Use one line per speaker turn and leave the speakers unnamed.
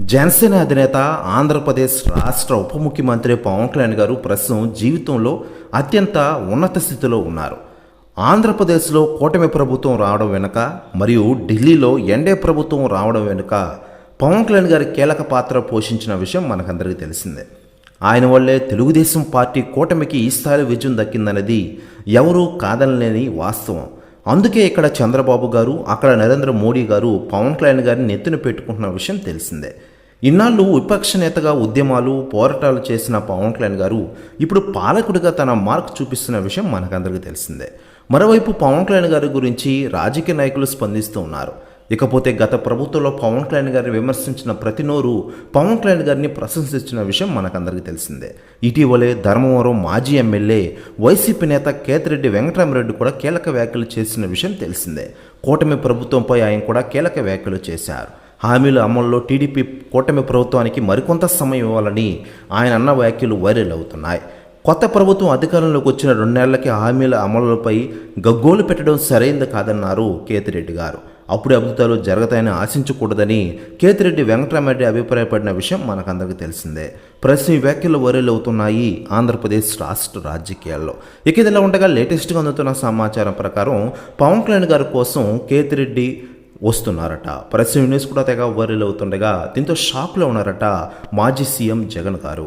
జనసేన అధినేత ఆంధ్రప్రదేశ్ రాష్ట్ర ఉప ముఖ్యమంత్రి పవన్ కళ్యాణ్ గారు ప్రస్తుతం జీవితంలో అత్యంత ఉన్నత స్థితిలో ఉన్నారు. ఆంధ్రప్రదేశ్లో కూటమి ప్రభుత్వం రావడం వెనుక మరియు ఢిల్లీలో ఎండే ప్రభుత్వం రావడం వెనుక పవన్ కళ్యాణ్ గారి కీలక పాత్ర పోషించిన విషయం మనకందరికీ తెలిసిందే. ఆయన వల్లే తెలుగుదేశం పార్టీ కూటమికి ఈ స్థాయి విజయం దక్కిందన్నది ఎవరూ కాదనలేని వాస్తవం. అందుకే ఇక్కడ చంద్రబాబు గారు అక్కడ నరేంద్ర మోడీ గారు పవన్ కళ్యాణ్ గారిని నెత్తిన పెట్టుకుంటున్న విషయం తెలిసిందే. ఇన్నాళ్ళు విపక్ష నేతగా ఉద్యమాలు పోరాటాలు చేసిన పవన్ కళ్యాణ్ గారు ఇప్పుడు పాలకుడిగా తన మార్క్ చూపిస్తున్న విషయం మనకందరికీ తెలిసిందే. మరోవైపు పవన్ కళ్యాణ్ గారి గురించి రాజకీయ నాయకులు స్పందిస్తూ ఉన్నారు. ఇకపోతే గత ప్రభుత్వంలో పవన్ కళ్యాణ్ గారిని విమర్శించిన ప్రతి నోరు పవన్ కళ్యాణ్ గారిని ప్రశంసించిన విషయం మనకందరికీ తెలిసిందే. ఇటీవలే ధర్మవరం మాజీ ఎమ్మెల్యే వైసీపీ నేత కేతిరెడ్డి వెంకటరామరెడ్డి కూడా కీలక వ్యాఖ్యలు చేసిన విషయం తెలిసిందే. కూటమి ప్రభుత్వంపై ఆయన కూడా కీలక వ్యాఖ్యలు చేశారు. హామీల అమల్లో టీడీపీ కూటమి ప్రభుత్వానికి మరికొంత సమయం ఇవ్వాలని ఆయన అన్న వ్యాఖ్యలు వైరల్ అవుతున్నాయి. కొత్త ప్రభుత్వం అధికారంలోకి వచ్చిన రెండేళ్ళకి హామీల అమలుపై గగ్గోలు పెట్టడం సరైంది కాదన్నారు కేతిరెడ్డి గారు. అప్పుడే అద్భుతాలు జరగతాయని ఆశించకూడదని కేతిరెడ్డి వెంకటరామరెడ్డి అభిప్రాయపడిన విషయం మనకందరికీ తెలిసిందే. ప్రస్తుతం ఈ వ్యాఖ్యలు వైరల్ అవుతున్నాయి ఆంధ్రప్రదేశ్ రాష్ట్ర రాజకీయాల్లో. ఇక ఇదిలా ఉండగా లేటెస్ట్గా అందుతున్న సమాచారం ప్రకారం పవన్ కళ్యాణ్ గారి కోసం కేతిరెడ్డి వస్తున్నారట. ప్రస్తుతం న్యూస్ కూడా తెగ వైరల్ అవుతుండగా దీంతో షాక్లో ఉన్నారట మాజీ సీఎం జగన్ గారు.